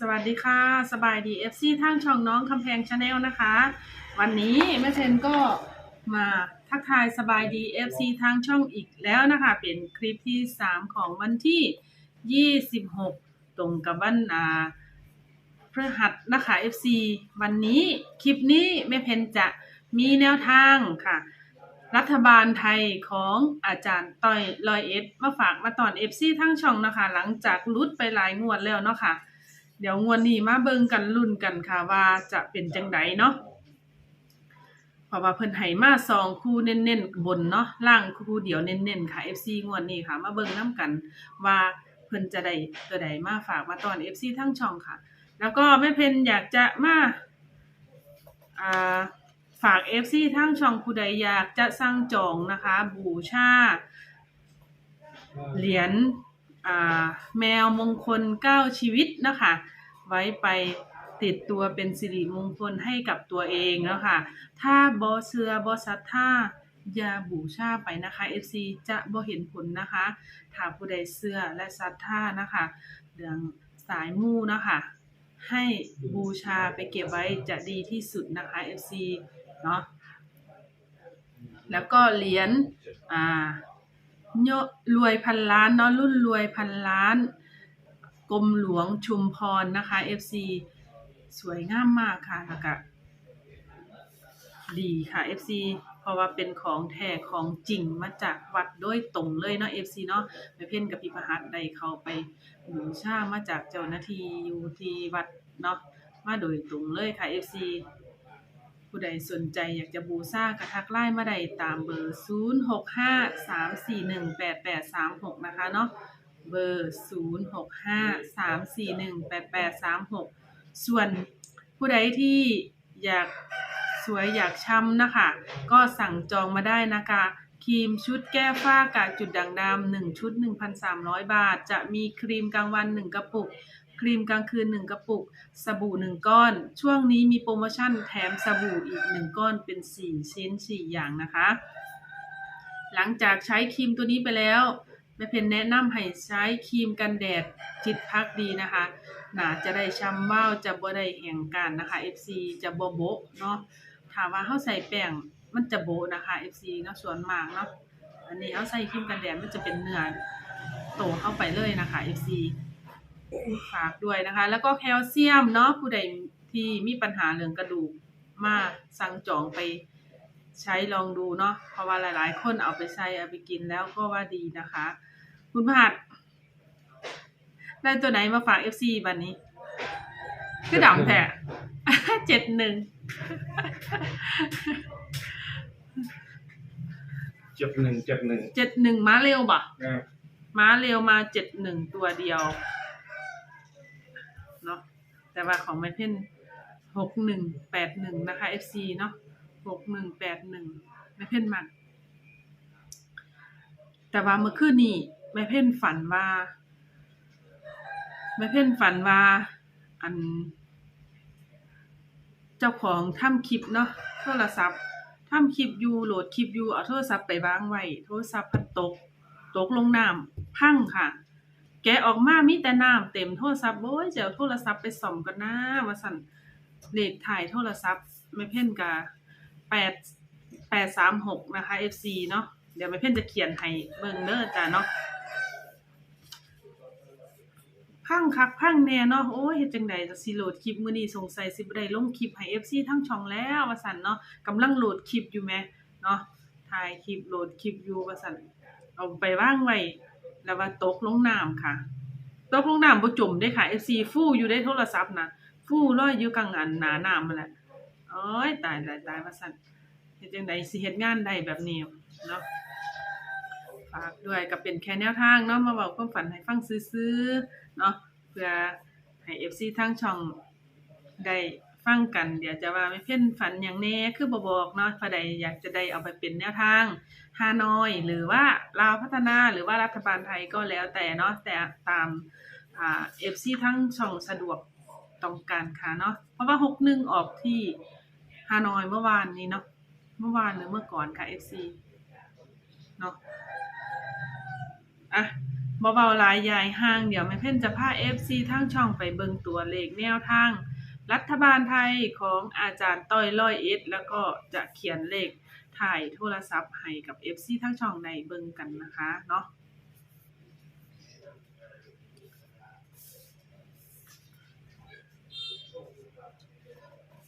สวัสดีค่ะ สบายดี FC ทางช่องน้องคำแพงชาแนลนะคะ วันนี้แม่เพนก็มาทักทายสบายดี FC ทางช่องอีกแล้วนะคะ เป็นคลิปที่ 3 ของวันที่ 26 ตรงกับวันอ่าพฤหัสนะคะ FC วันนี้คลิปนี้แม่เพนจะมีแนวทางค่ะ รัฐบาลไทยของอาจารย์ต้อยลอยเอ็ดมาฝากมาตอนเอฟซีทั้งช่องนะคะ หลังจากลุดไปหลายงวดแล้วเนาะค่ะ เดี๋ยวงวดนี้มาเบิ่งกันลุ้นกันค่ะว่าจะเป็นจังไดเนาะเพราะว่าเพิ่นให้มาสองคู่เน้นๆบนเนาะล่างคู่เดียวเน้นๆค่ะ FC งวดนี้ค่ะ มาเบิ่งนํกันว่าเพิ่นจะได้ตัวใดมาฝากมาตอน FC ทั้งช่องค่ะ แล้วก็แม่เพนอยากจะมาอ่าฝาก FC ทั้งช่องผู้ใดอยากจะสั่งจองนะคะ บูชาเหรียญ แมวมงคลเก้าชีวิตนะคะ ไว้ไปติดตัวเป็นสิริมงคลให้กับตัวเองแล้วค่ะ ถ้าบอเสือบอสัทธาอย่าบูชาไปนะคะ FC จะบ่เห็นผลนะคะ ถ้าผู้ใดเสื้อและศรัทธานะคะเรื่องสายมูนะคะ ให้บูชาไปเก็บไว้จะดีที่สุดนะคะ FC เนาะแล้วก็เหรียญอ่า โยรวยพันล้านเนาะรุ่นรวยพันล้านกรมหลวงชุมพรนะคะ FC สวยงามมากค่ะแล้วก็ดีค่ะ FC เพราะว่าเป็นของแท้ของจริงมาจากวัดโดยตรงเลยเนาะ FC เนาะแม่เพ่นกับพี่ประหัสได้เขาไปบูชามาจากเจ้าหน้าที่อยู่ที่วัดเนาะมาโดยตรงเลยค่ะ FC ผู้ใดสนใจอยากจะบูชากระทักไล่มาได้ตามเบอร์ 0653418836 นะคะเนาะเบอร์ 0653418836 ส่วนผู้ใดที่อยากสวยอยากช้ำนะคะ ก็สั่งจองมาได้นะคะ ครีมชุดแก้ฝ้ากากจุดด่างดำ1ชุด 1,300 บาท จะมีครีมกลางวัน 1 กระปุก ครีมกลางคืน 1 กระปุก สบู่ 1 ก้อน ช่วงนี้มีโปรโมชั่นแถมสบู่อีก 1 ก้อนเป็น 4 ชิ้น 4 อย่างนะคะ หลังจากใช้ครีมตัวนี้ไปแล้วแม่เพนแนะนำให้ใช้ครีมกันแดดจิตพักดีนะคะ หนาจะได้ช้ำว่าจะบ่ได้แห่งกันนะคะ FC จะบ่โบะเนาะ ถามว่าเฮาใส่แป้งมันจะโบนะคะ FC เนาะส่วนมากเนาะอันนี้เฮาใส่ครีมกันแดดมันจะเป็นเนื้อโตเข้าไปเลยนะคะ FC ฝากด้วยนะคะ แล้วก็แคลเซียมเนาะผู้ใดที่มีปัญหาเรื่องกระดูกมาสั่งจองไปใช้ลองดูเนาะเพราะว่าหลาย ๆ คนเอาไปใช้เอาไปกินแล้วก็ว่าดีนะคะ คุณพหัสได้ตัวไหนมาฝาก FC บันนี้ คือดำแท้ เจ็ดหนึ่งเจ็ดหนึ่งเจ็ดหนึ่งเจ็ดหนึ่งม้าเร็วบ่ะนะม้าเร็วมาเจ็ดหนึ่งตัวเดียวเนาะแต่ว่าของไม่เพ่นหกหนึ่งแปดหนึ่งนะคะ FC เนาะหกหนึ่งแปดหนึ่งไม่เพ่นมันแต่ว่าเมื่อคืนนี้แม่เพ่นฝันว่าแม่เพ่นฝันว่า อัน เจ้าของทำคลิปเนาะโทรศัพท์ทำคลิปอยู่โหลดคลิปอยู่เอาโทรศัพท์ไปวางไว้โทรศัพท์พัดตก ตกลงน้ำพังค่ะ แกออกมามีแต่น้ำเต็มโทรศัพท์โอ้ยเจะเอาโทรศัพท์ไปส่อมกันนะว่าสั่นเลขถ่ายโทรศัพท์ไม่เพ่นกะแปดแปดสามหกนะคะ FC เนาะเดี๋ยวไม่เพ่นจะเขียนให้เบิ่งเด้อจ้าเนาะ พังคักพังแน่เนาะโอ้ยเฮ็ดจังไดจะสิโหลดคลิปมื้อนี้สงสัยสิบ่ได้ลงคลิปให้ FC ทั้งช่องแล้วว่าสั่นเนาะกำลังโหลดคลิปอยู่แหมเนาะถ่ายคลิปโหลดคลิปอยู่ว่าสั่นเอาไปวางไว้แล้วว่าตกลงน้ำค่ะ ตกลงน้ำบ่จมได้ค่ะ FC ฟู่อยู่ในโทรศัพท์นะฟู่ลอยอยู่กลางอันหนาน้ำนั่นแหละโอ้ยตายตายตายว่าซั่นเฮ็ดจังไดสิเฮ็ดงานได้แบบนี้เนาะฝากด้วยก็เป็นแค่แนวทางเนาะมาเว้าความฝันให้ฟังซื่อๆเนาะ พื่อให้ FC ทางช่องได้ฟังกัน เดี๋ยวจะว่าไม่เพ่นฝันอย่างแน่คือบ่บอกเนาะผู้ใดอยากจะได้เอาไปเป็นแนวทางฮานอยหรือว่าลาวพัฒนาหรือว่ารัฐบาลไทยก็แล้วแต่เนาะแต่ตามเอฟซีทั้งช่องสะดวกต้องการค่ะเนาะเพราะว่าหกหนึ่งออกที่ฮานอยเมื่อวานนี้เนาะเมื่อวานหรือเมื่อก่อนค่ะเอฟซีเนาะอะ บ่เบาลายยายห่างเดี๋ยวแม่เพ่นจะพา FC ทั้งช่องไปเบิงตัวเลขแนวทาง รัฐบาลไทยของอาจารย์ต้อยร้อยเอ็ดแล้วก็จะเขียนเลขถ่ายโทรศัพท์ให้กับ FC ทั้งช่องในเบิงกันนะคะเนาะ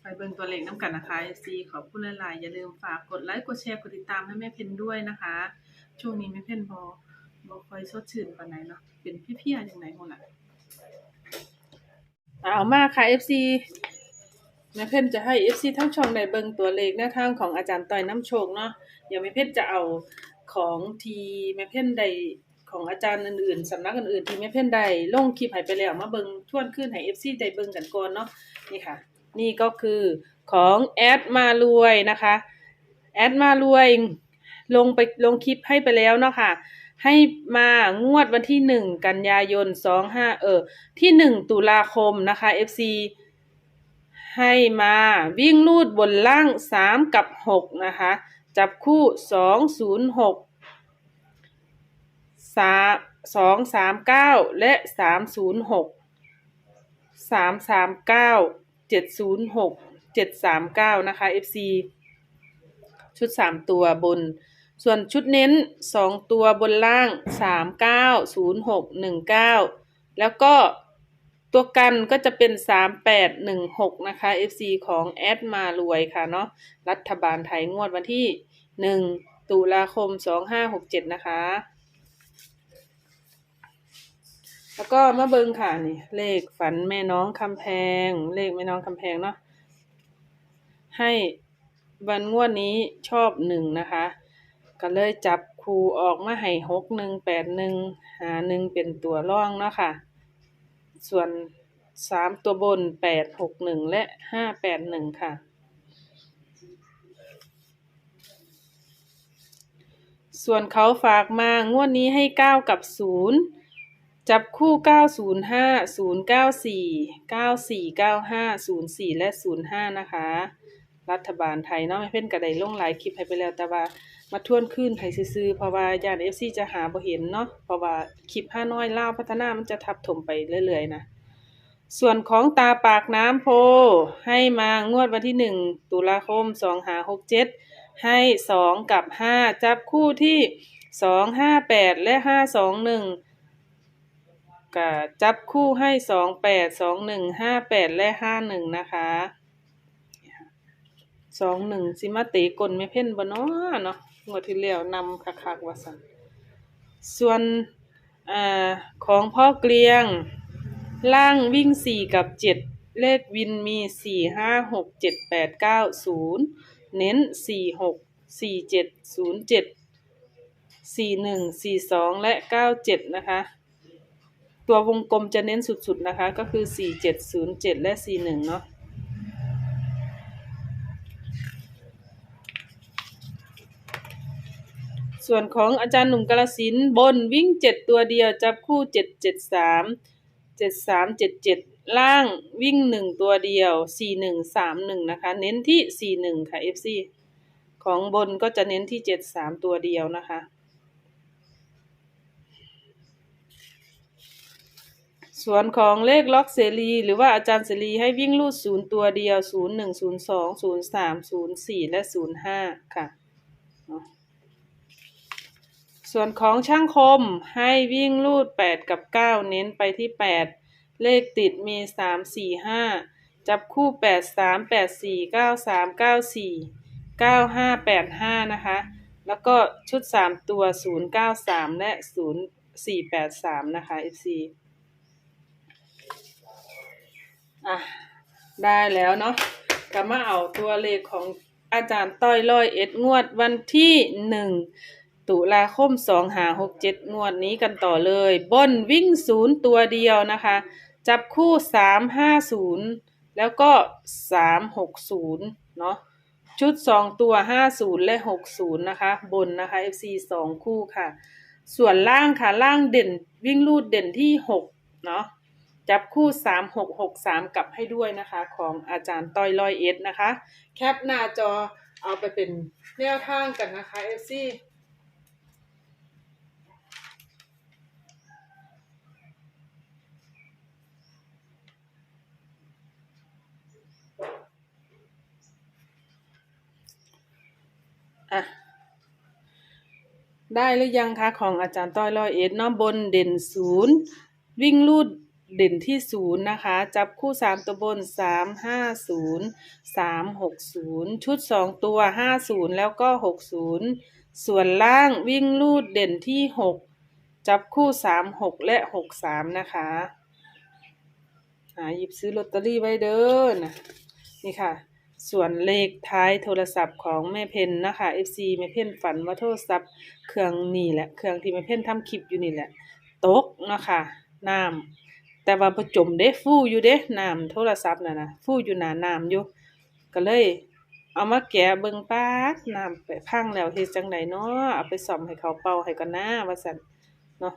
ไปเบิ่งตัวเลขน้ำกันนะคะ FC ขอบคุณหลายๆ อย่าลืมฝากกดไลค์ กดแชร์ กดติดตามให้แม่เพนด้วยนะคะ ช่วงนี้แม่เพนบอ บอค่อยสดชื่นปานไหนเนาะเป็นเพี้ยๆอย่างไรคนละเอามาค่ะ FC แม่เพ่นจะให้ FC ทั้งช่องในเบิ่งตัวเลขแนวทางของอาจารย์ต้อยน้ำโชคเนาะเดี๋ยวแม่เพ่นจะเอาของทีแม่เพ่นได้ของอาจารย์อื่นๆสำนักอื่นๆที่แม่เพ่นได้ลงคลิปให้ไปแล้วมาเบิ่งทวนขึ้นให้ FC ได้เบิ่งกันก่อนเนาะนี่ค่ะ นี่ก็คือของแอดมารวยนะคะแอดมารวยลงไปลงคลิปให้ไปแล้วเนาะค่ะ ให้มางวดวันที่หนึ่งกันยายนสองห้าเออ ที่หนึ่งตุลาคมนะคะ FC ให้มาวิ่งลูดบนล่างสามกับหกนะคะ จับคู่สองศูนย์หกสาสองสามเก้าและสามศูนย์หกสามสามเก้าเจ็ดศูนย์หกเจ็ดสามเก้านะคะ FC ชุดสามตัวบน ส่วนชุดเน้นสองตัวบนล่างสามเก้าศูนย์หกหนึ่งเก้าแล้วก็ตัวกันก็จะเป็นสามแปดหนึ่งหกนะคะ FC ของแอดมารวยค่ะเนาะรัฐบาลไทยงวดวันที่หนึ่งตุลาคมสองห้าหกเจ็ดนะคะ แล้วก็มาเบิงค่ะนี่เลขฝันแม่น้องคำแพง เลขแม่น้องคำแพงเนาะให้วันงวดนี้ชอบหนึ่งนะคะ ก็เลยจับคูออกมาให้หกหนึ่งแปดหนึ่งหาหนึ่งเป็นตัวร่องเนาะค่ะ ส่วนสามตัวบนแปดหกหนึ่งและห้าแปดหนึ่งค่ะ ส่วนเขาฝากมางวดนี้ให้เก้ากับศูนย์จับคู่เก้าศูนย์ห้าศูนย์เก้าสี่เก้าสี่เก้าห้าศูนย์สี่และศูนย์ห้านะคะ รัฐบาลไทยเนาะไม่เพ่นกระไดลงหลายคลิปให้ไปแล้วแต่ว่า มาทวนขึ้นให้ซื้อเพราะว่าญาติเอฟซีจะหาบ่เห็นเนาะเพราะว่าคลิปห้าน้อยเล่าพัฒนามันจะทับถมไปเรื่อยๆนะส่วนของตาปากน้ำโพ ให้มางวดวันที่หนึ่งตุลาคมสองหาหกเจ็ดให้สองกับห้าจับคู่ที่สองห้าแปดและห้าสองหนึ่งก็จับคู่ให้สองแปดสองหนึ่งห้าแปดและห้าหนึ่งนะคะสองหนึ่งสิมาเตะกลไม่เพ่นบ่เนาะเนาะ งวดที่แล้วนำคักๆว่าสันส่วนอของพ่อเกลียง ล่างวิ่งสี่กับเจ็ดเลขวินมีสี่ห้าหกเจ็ดแปดเก้าศูนย์เน้นสี่หกสี่เจ็ดศูนย์เจ็ดสี่หนึ่งสี่สองและเก้าเจ็ดนะคะ ตัววงกลมจะเน้นสุดๆนะคะ ก็คือสี่เจ็ดศูนย์เจ็ดและสี่หนึ่งเนาะ ส่วนของอาจารย์หนุ่มกาลสินบนวิ่งเจ็ดตัวเดียวจับคู่เจ็ดเจ็ดสามเจ็ดสามเจ็ดเจ็ดล่างวิ่งหนึ่งตัวเดียวสี่หนึ่งสามหนึ่งนะคะ เน้นที่สี่หนึ่งค่ะ FC ของบนก็จะเน้นที่เจ็ดสามตัวเดียวนะคะ ส่วนของเลขล็อกเสรี หรือว่าอาจารย์เสรีให้วิ่งลูดศูนย์ตัวเดียวศูนย์หนึ่งศูนย์สองศูนย์สามศูนย์สี่และศูนย์ห้าค่ะ ส่วนของช่างคมให้วิ่งลูดแปดกับเก้าเน้นไปที่แปดเลขติดมีสามสี่ห้าจับคู่แปดสามแปดสี่เก้าสามเก้าสี่เก้าห้าแปดห้านะคะ แล้วก็ชุดสามตัวศูนย์เก้าสามและศูนย์สี่แปดสามนะคะ FC อะ ได้แล้วเนาะก็มาเอาตัวเลขของอาจารย์ต้อยร้อยเอ็ดงวดวันที่หนึ่ง ตุลาคมสองหาหกเจ็ดงวดนี้กันต่อเลย บนวิ่งศูนย์ตัวเดียวนะคะ จับคู่สามห้าศูนย์แล้วก็สามหกศูนย์เนาะชุดสองตัวห้าศูนย์และหกศูนย์นะคะ บนนะคะ FC สองคู่ค่ะ ส่วนล่างค่ะล่างเด่นวิ่งลูดเด่นที่หกเนาะจับคู่สามหกหกสามกลับให้ด้วยนะคะ ของอาจารย์ต้อยลอยเอสนะคะ แคปหน้าจอเอาไปเป็นแนวทางกันนะคะ FC อะได้หรือยังคะของอาจารย์ต้อยร้อยเอ็ดเนาะบนเด่นศูนย์วิ่งลูดเด่นที่ศูนย์นะคะ จับคู่สามตัวบนสามห้าศูนย์สามหกศูนย์ชุดสองตัวห้าศูนย์แล้วก็หกศูนย์ส่วนล่างวิ่งลูดเด่นที่หกจับคู่สามหกและหกสามนะคะหาหยิบซื้อลอตเตอรี่ไว้เด้อนะนี่ค่ะ ส่วนเลขท้ายโทรศัพท์ของแม่เพนนะคะ FC แม่เพนฝันว่าโทรศัพท์เครื่องนี่แหละ เครื่องที่แม่เพนทำคลิปอยู่นี่แหละ ตกนะคะน้ำแต่ว่าบ่จมเด้ฟู่อยู่เด้น้ำโทรศัพท์น่ะนะฟู่อยู่หนาน้ำอยู่ก็เลย เอามาแกะเบิ่งป๊าดน้ำไปพังแล้วเฮ็ดจังไดเนาะเอาไปซ่อมให้เขาเป่าให้ก่อนนะว่าซั่นเนาะ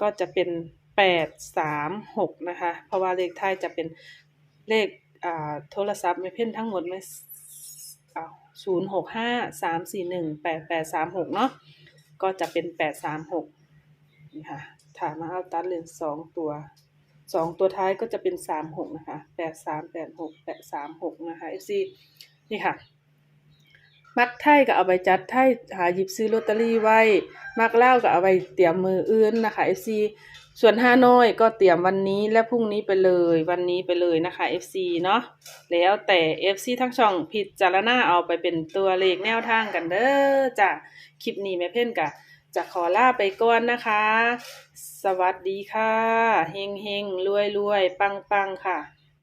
ก็จะเป็นแปดสามหกนะคะ เพราะว่าเลขท้ายจะเป็น เลขโทรศัพท์ไม่เพ่นทั้งหมดไม่อ้าวศูนย์หกห้าสามสี่หนึ่งแปดแปดสามหกเนาะก็จะเป็นแปดสามหกนี่ค่ะถามมาเอาตัดเลนสองตัวสองตัวท้ายก็จะเป็นสามหกนะคะแปดสามแปดหกแปดสามหกนะคะเอฟซีนี่ค่ะ มักไทยก็เอาไปจัดไทยหาหยิบซื้อลอตเตอรี่ไว้ มักเล่าก็เอาไปเตรียมมืออื่นนะคะ FC ส่วนห้าน้อยก็เตรียมวันนี้และพรุ่งนี้ไปเลยวันนี้ไปเลยนะคะ FC เนาะแล้วแต่ FC ทั้งช่องพิจารณาเอาไปเป็นตัวเลขแนวทางกันเด้อจ้ะคลิปนี้แม่เพ่นกะจะขอลาไปก่อนนะคะ สวัสดีค่ะ เฮงเฮงรวยรวยปังปังค่ะ